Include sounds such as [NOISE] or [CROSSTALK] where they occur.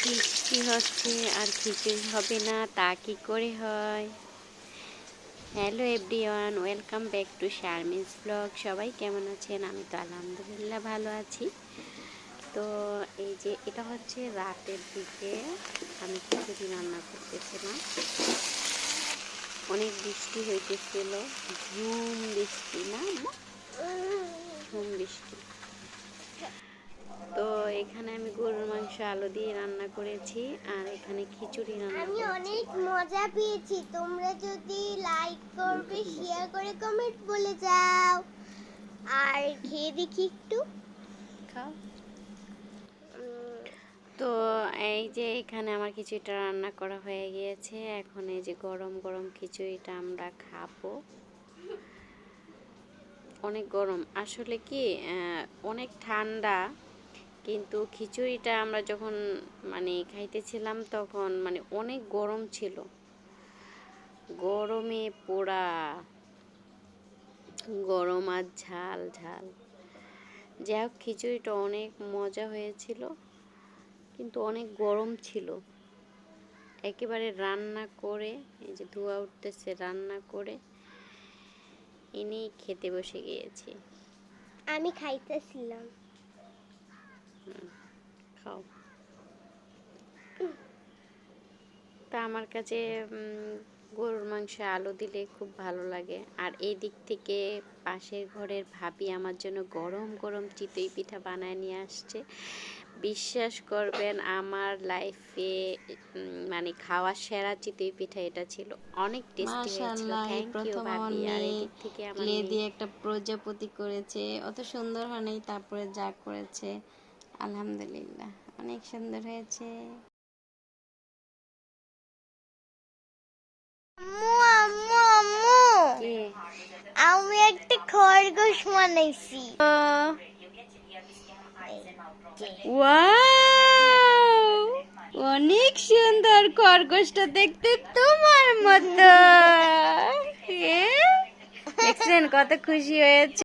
বৃষ্টি হচ্ছে আর খিচুড়ি হবে না, তা কি করে হয়? Hello everyone welcome back to Sharmin's blog সবাই কেমন আছেন? আমি তো আলহামদুলিল্লাহ ভালো আছি। তো এই যে এটা হচ্ছে রাতের দিকে আমি খিচুড়ি রান্না করতেছিলাম। অনেক বৃষ্টি হইতেছিল, ঝুম বৃষ্টি না, ঝুম বৃষ্টি তো এখানে আমি গরুর মাংস আলু দিয়ে রান্না করেছি আর এখানে খিচুড়ি রান্না আমি অনেক মজা পেয়েছি। তোমরা যদি লাইক করবে শেয়ার করে কমেন্ট বলে যাও। আর খেয়ে দেখি একটু। খাও। তো এই যে এখানে আমার খিচুড়িটা রান্না করা হয়ে গিয়েছে। এখন এই যে গরম গরম খিচুড়িটা আমরা খাব। অনেক গরম। আসলে কি অনেক ঠান্ডা। কিন্তু খিচুড়িটা আমরা যখন মানে খাইতেছিলাম তখন মানে অনেক গরম ছিল। গরমে পোড়া গরম আর ঝাল ঝাল। যাই হোক খিচুড়িটা অনেক মজা হয়েছিল, কিন্তু অনেক গরম ছিল। একেবারে রান্না করে, এই যে ধোয়া উঠতেছে, রান্না করে এনেই খেতে বসে গিয়েছি। আমি খাইতেছিলাম। খাও। তা আমার কাছে গরুর মাংস আলু দিলে খুব ভালো লাগে। আর এই দিক থেকে পাশের ঘরের ভাবি আমার জন্য গরম গরম চিতই পিঠা বানায় নিয়ে আসছে। বিশ্বাস করবেন আমার লাইফে মানে খাওয়া সেরা চিতই পিঠা এটা ছিল। অনেক টেস্টি হয়েছিল। থ্যাংক ইউ ভাবি। আর মেয়ে এদিক থেকে আমার মেয়ে- দিয়ে একটা প্রজাপতি করেছে। অত সুন্দর হয় নাই তারপরে যা করেছে। আলহামদুলিল্লাহ অনেক সুন্দর হয়েছে? আমি একটা খরগোশ বানাইছি। অনেক সুন্দর খরগোশটা দেখতে তোমার মতো। [LAUGHS] দেখছেন কত খুশি হয়েছে।